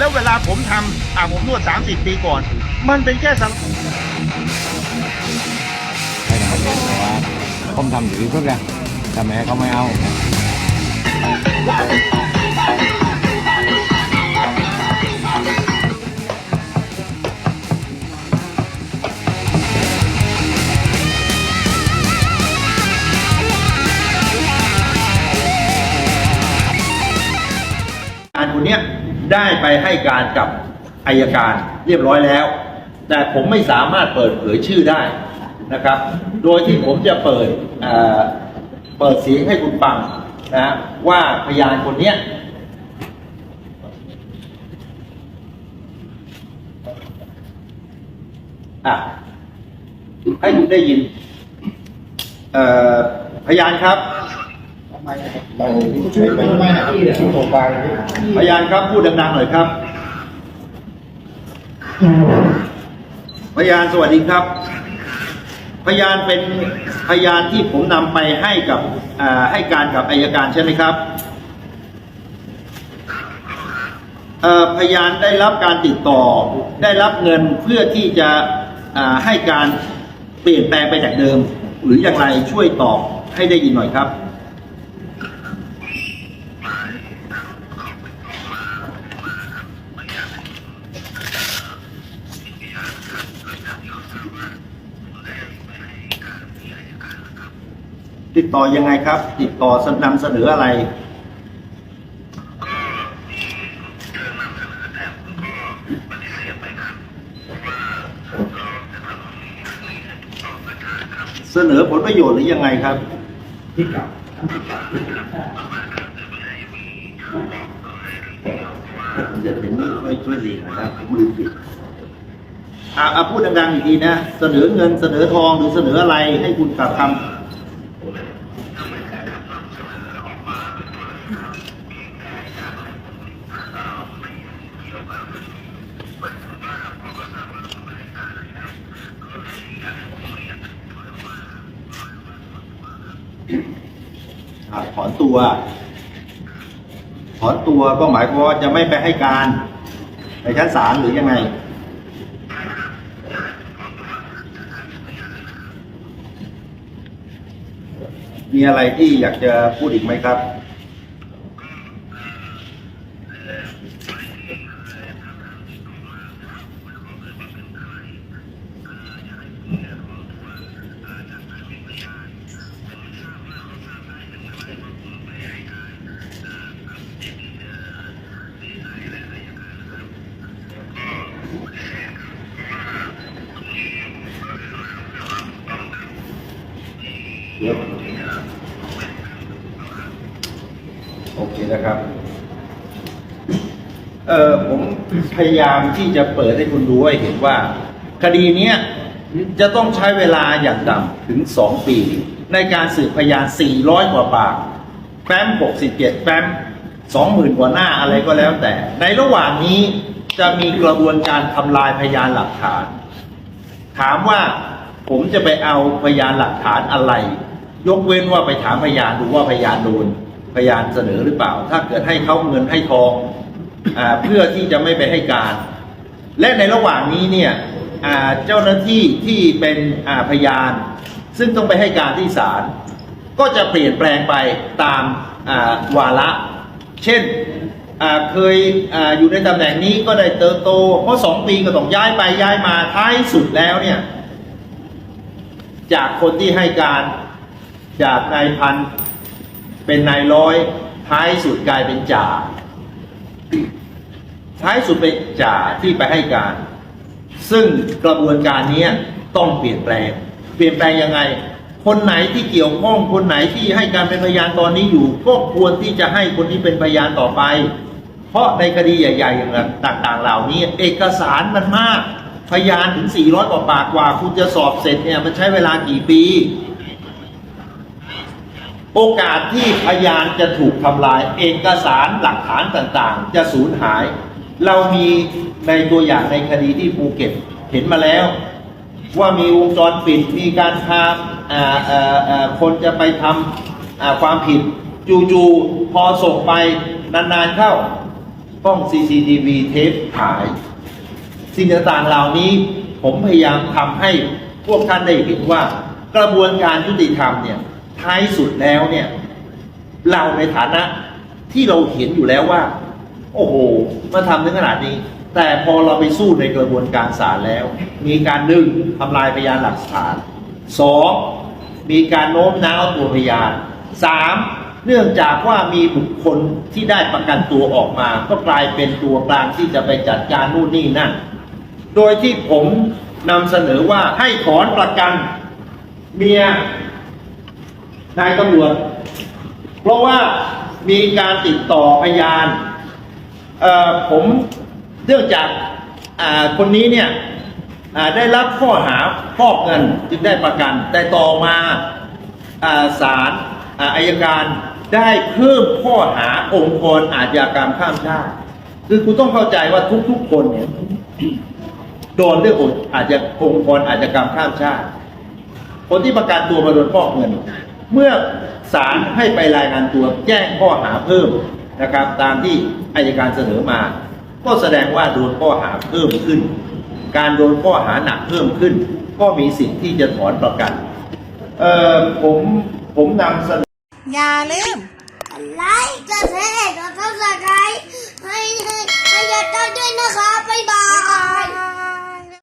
แล้วเวลาผมทำอ่าผมนวด 30 ปีก่อน มันเป็นแค่สังให้ทำเองแต่ว่าผมทำอยู่ที่สุดเลยแต่แม่เขาไม่เอา ได้ไปให้การกับอายการเรียบร้อยแล้ว แต่ผมไม่สามารถเปิดเผยชื่อได้นะครับ โดยที่ผมจะเปิดเปิดเสียงให้คุณฟังนะว่าพยานคนเนี้ยอะให้คุณได้ยินพยานครับ พยานครับพูดดังๆหน่อยครับ พยานสวัสดีครับ พยานเป็นพยานที่ผมนำไปให้กับอ่าให้การกับอายการใช่ไหมครับอ่อพยานได้รับการติดต่อ ได้รับเงินเพื่อที่จะอ่าให้การเปลี่ยนแปลงไปจากเดิม หรืออย่างไรช่วยตอบให้ได้ยินหน่อยครับ ติดต่อยังไงครับ ติดต่อนำเสนออะไรเสนอผลประโยชน์หรือยังไงครับ เดี๋ยวเป็นช่ช่วยดีนะครับผมลืมผิดอ่าอ่าพูดดังๆอีกทีนะ เสนอเงินเสนอทองหรือเสนออะไรให้คุณกลับคำ ถอนตัว ถอนตัวก็หมายความว่าจะไม่ไปให้การ ในชั้นศาลหรือยังไง มีอะไรที่อยากจะพูดอีกไหมครับ โอเคนะครับ เออผมพยายามที่จะเปิดให้คุณดูให้เห็นว่า คดีเนี้ยจะต้องใช้เวลาอย่างต่ำถึง2ปี ในการสืบพยาน 400 กว่าปาก แฟ้ม 67 แฟ้ม 20,000 กว่าหน้าอะไรก็แล้วแต่ ในระหว่างนี้จะมีกระบวนการทำลายพยานหลักฐาน ถามว่าผมจะไปเอาพยานหลักฐานอะไร ยกเว้นว่าไปถามพยานดูว่าพยานโดนพยานเสนอหรือเปล่า ถ้าเกิดให้เขาเงินให้ทองอเพื่อที่จะไม่ไปให้การ และในระหว่างนี้เนี่ยเจ้าหน้าที่ที่เป็นพยาน ซึ่งต้องไปให้การที่ศาลก็จะเปลี่ยนแปลงไปตามาวาระ เช่นเคยออยู่ในตำแหน่งนี้ก็ได้เติบโต เพราะสองปีก็ต้องย้ายไปย้ายมาท้ายสุดแล้วเนี่ยจากคนที่ให้การ จากนายพันเป็นนายร้อย ท้ายสุดกลายเป็นจ่าท้ายสุดเป็นจ่าที่ไปให้การ ซึ่งกระบวนการนี้ต้องเปลี่ยนแปลง เปลี่ยนแปลงยังไง คนไหนที่เกี่ยวข้องคนไหนที่ให้การเป็นพยานตอนนี้อยู่ ก็ควรที่จะให้คนนี้เป็นพยานต่อไป เพราะในคดีใหญ่ ๆ อย่างต่าง ๆ เหล่านี้ เอกสารมันมากพยานถึง 400 กว่าปากกว่า คุณจะสอบเสร็จเนี่ยมันใช้เวลากี่ปี โอกาสที่พยานจะถูกทำลาย เอกสารหลักฐานต่างๆ จะสูญหาย เรามีในตัวอย่างในคดีที่ภูเก็ตเห็นมาแล้ว ว่ามีวงจรปิดมีการพาคนจะไปทำความผิด จู่ๆพอส่งไปนานๆเข้ากล้อง CCTV เทปถ่าย สิ่งต่างๆเหล่านี้ผมพยายามทำให้พวกท่านได้เห็นว่ากระบวนการยุติธรรมเนี่ย ท้ายสุดแล้วเนี่ย เราในฐานะที่เราเห็นอยู่แล้วว่า โอ้โห มาทำถึงขนาดนี้ แต่พอเราไปสู้ในกระบวนการศาลแล้ว มีการหนึ่งทำลายพยานหลักฐานสองมีการโน้มน้าวตัวพยานสามเนื่องจากว่ามีบุคคลที่ได้ประกันตัวออกมา ก็กลายเป็นตัวกลางที่จะไปจัดการนู่นนี่นั่น โดยที่ผมนำเสนอว่าให้ถอนประกันเมีย นายตำรวจ เพราะว่ามีการติดต่อพยานผมเนื่องจากคนนี้เนี่ยได้รับข้อหาฟอกเงินจึงได้ประกัน แต่ต่อมาอ่าศาลอายการได้เพิ่มข้อหาองค์กรอาชญากรรมข้ามชาติคือคุณต้องเข้าใจว่าทุกๆคนเนี่ยโดนเรื่ององค์อาจจะองค์กรอาชญากรรมข้ามชาติ คนที่ประกันตัวมาโดนฟอกเงิน เมื่อศาลให้ไปรายงานตัวแจ้งข้อหาเพิ่มนะครับ ตามที่อายการเสนอมา ก็แสดงว่าโดนข้อหาเพิ่มขึ้น การโดนข้อหาหนักเพิ่มขึ้น ก็มีสิทธิ์ที่จะถอนประกันเอ่อผมผมนำเสนออย่าลืมไลค์กดแชร์กดซับสไครต์ให้ให้ให้ยัดด้วยนะคะบ๊ายบาย